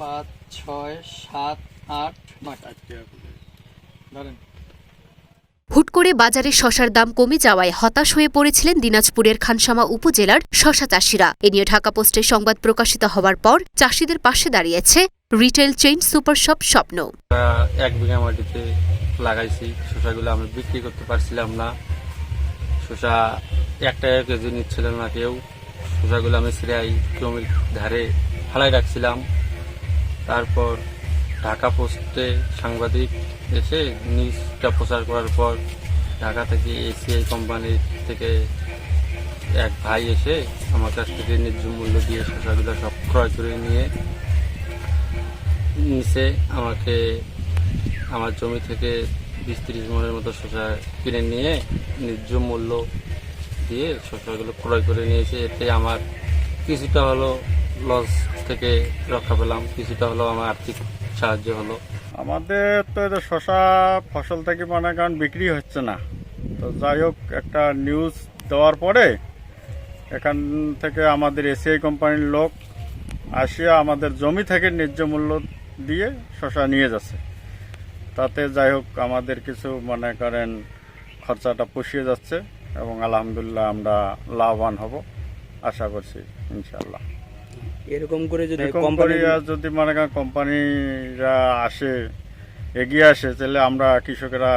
পাঁচ ছয় সাত আট নয়। ধরেন। হুট করে বাজারে শশার দাম কমে যাওয়ায় হতাশ হয়ে পড়েছিলেন দিনাজপুরের খানসামা উপজেলার শশা চাষিরা। এ নিয়ে ঢাকা পোস্টে সংবাদ প্রকাশিত হওয়ার পর চাষিদের পাশে দাঁড়িয়েছে রিটেল চেইন সুপার শপ স্বপ্ন। এক বিঘা মাটিতে লাগাইছি শসাগুলো আমরা বিক্রি করতে পারছিলাম না। শসা এক টাকা কেজি নিচ্ছিল না কেউ। শসাগুলো আমি সিরাই জমির ধারে ফালাই রাখছিলাম। তারপর ঢাকা পোস্টে সাংবাদিক এসে নিউজটা প্রচার করার পর ঢাকা থেকে এসিআই কোম্পানির থেকে এক ভাই এসে আমার কাছ থেকে ন্যায্য মূল্য দিয়ে শসাগুলো সব ক্রয় করে নিয়ে নিচে আমাকে আমার জমি থেকে বিশ ত্রিশ মনের মতো শসা কিনে নিয়ে ন্যায্য মূল্য দিয়ে শসাগুলো ক্রয় করে নিয়েছে। এতে আমার কিছুটা হলো লস থেকে রক্ষা পেলাম। কিছুটা হলো আমার আর্থিক সাহায্য হলো। আমাদের তো এটা শশা ফসল থেকে মনে করেন বিক্রি হচ্ছে না। তো যাই হোক, একটা নিউজ দেওয়ার পরে এখান থেকে আমাদের এসিআই কোম্পানির লোক আসিয়া আমাদের জমি থেকে ন্যায্য মূল্য দিয়ে শশা নিয়ে যাচ্ছে। তাতে যাই হোক, আমাদের কিছু মনে করেন খরচাটা পুষিয়ে যাচ্ছে এবং আলহামদুলিল্লাহ আমরা লাভবান হব। আশা করছি ইনশাল্লাহ এরকম করে যদি কোম্পানি যদি মনে করেন কোম্পানিরা আসে এগিয়ে আসে তাহলে আমরা কৃষকেরা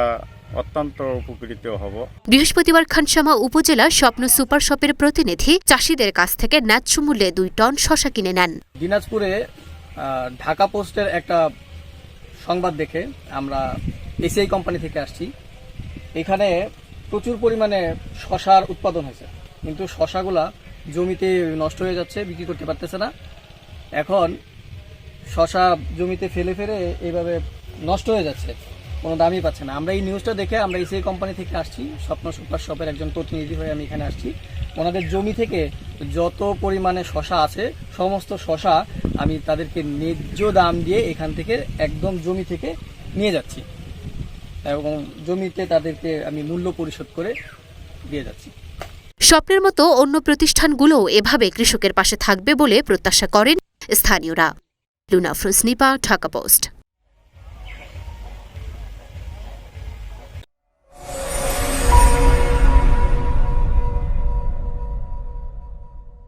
অত্যন্ত উপকৃত হব। বৃহস্পতিবার খানসামা উপজেলা স্বপ্ন সুপার শপের প্রতিনিধি চাষিদের কাছ থেকে ন্যায্য মূল্যে দুই টন শশা কিনে নেন। দিনাজপুরে আহ, ঢাকা পোস্টের একটা সংবাদ দেখে আমরা এসিআই কোম্পানি থেকে আসছি। এখানে প্রচুর পরিমাণে শশার উৎপাদন হয়েছে। কিন্তু শশাগুলা জমিতে নষ্ট হয়ে যাচ্ছে, বিক্রি করতে পারতেছে না। এখন শশা জমিতে ফেলে ফেলে এইভাবে নষ্ট হয়ে যাচ্ছে, কোনো দামই পাচ্ছে না। আমরা এই নিউজটা দেখে আমরা এসিআই কোম্পানি থেকে আসছি, স্বপ্ন সুপার শপের একজন প্রতিনিধি হয়ে আমি এখানে আসছি। ওনাদের জমি থেকে যত পরিমাণে শশা আছে, সমস্ত শশা আমি তাদেরকে ন্যায্য দাম দিয়ে এখান থেকে একদম জমি থেকে নিয়ে যাচ্ছি। এবং জমিতে তাদেরকে আমি মূল্য পরিশোধ করে দিয়ে যাচ্ছি। স্বপ্নের মতো অন্য প্রতিষ্ঠানগুলোও এভাবে কৃষকের পাশে থাকবে বলে প্রত্যাশা করেন স্থানীয়রা। লুনা ফ্রুসনিপা, ঢাকা পোস্ট।